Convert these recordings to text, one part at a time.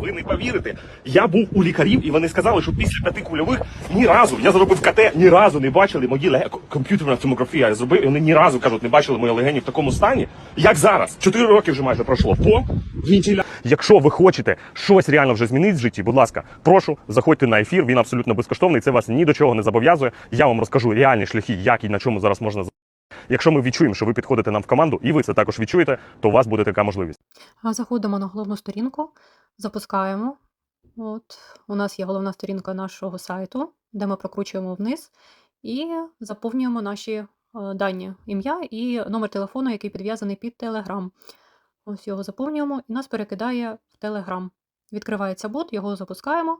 Ви не повірите, я був у лікарів, і вони сказали, що після п'яти кульових ні разу, я зробив КТ, ні разу не бачили мої лег... комп'ютерна томографія. Я зробив, і вони ні разу кажуть, не бачили мої легені в такому стані, як зараз. Чотири роки вже майже пройшло. По вентиля. Якщо ви хочете щось реально вже змінити в житті, будь ласка, прошу, заходьте на ефір. Він абсолютно безкоштовний. Це вас ні до чого не зобов'язує. Я вам розкажу реальні шляхи, як і на чому зараз можна Якщо ми відчуємо, що ви підходите нам в команду, і ви це також відчуєте, то у вас буде така можливість. Заходимо на головну сторінку, запускаємо. От, у нас є головна сторінка нашого сайту, де ми прокручуємо вниз і заповнюємо наші е, дані, ім'я і номер телефону, який підв'язаний під Telegram. Ось його заповнюємо і нас перекидає в Telegram. Відкривається бот, його запускаємо,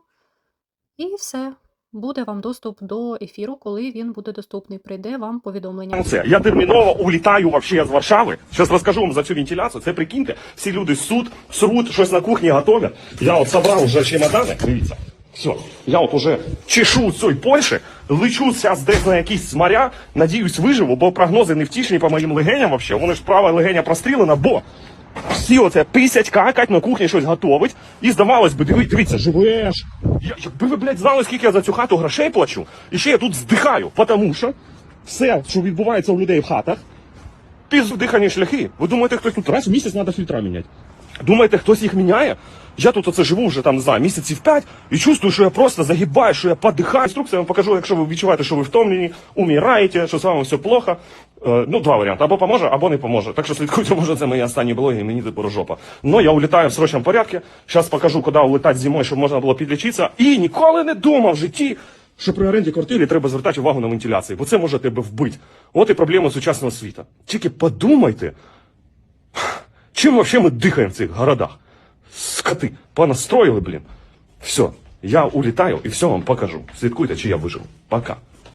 і все. Буде вам доступ до ефіру, коли він буде доступний. Прийде вам повідомлення. Це я терміново улітаю вообще з Варшави. Зараз розкажу вам за цю вентиляцію. Це прикиньте, всі люди суд, срут, щось на кухні готовлять. Я от собрав вже чемодани. Дивіться. Все, я от уже чешу цієї Польщі, лечу зараз десь на якісь моря, надіюсь, виживу, бо прогнози невтішні по моїм легеням вообще. Вони ж права легеня прострілена, бо всі оце писять, какать, на кухні щось готовить. І здавалось би, диви, дивіться, живеш. Я, якби ви, блядь, знали, скільки я за цю хату грошей плачу, і ще я тут здихаю, тому що все, що відбувається у людей в хатах, піздихані шляхи. Ви думаєте, хтось тут раз в місяць треба фільтра міняти? Думаєте, хтось їх міняє? Я тут оце живу вже там, не знаю, місяців п'ять і чувствую, що я просто загибаю, що я подихаю. Інструкцію я вам покажу, якщо ви відчуваєте, що ви втомлені, умираєте, що з вами все плохо. Е, ну, два варіанти. Або поможе, або не поможе. Так що слідкуйте, може, це мої останні блоги, і мені типу жопа. Но я улітаю в срочному порядку. Зараз покажу, куди улетати зимою, щоб можна було підлічитися. І ніколи не думав в житті, що при оренді квартири треба звертати увагу на вентиляцію, бо це може тебе вбити. От і проблема сучасного світу. Тільки подумайте, чим вообще ми дихаємо в цих городах? Скоти, понастроїли, блін. Все, я улітаю і все вам покажу. Слідкуйте, чи я вижив. Пока.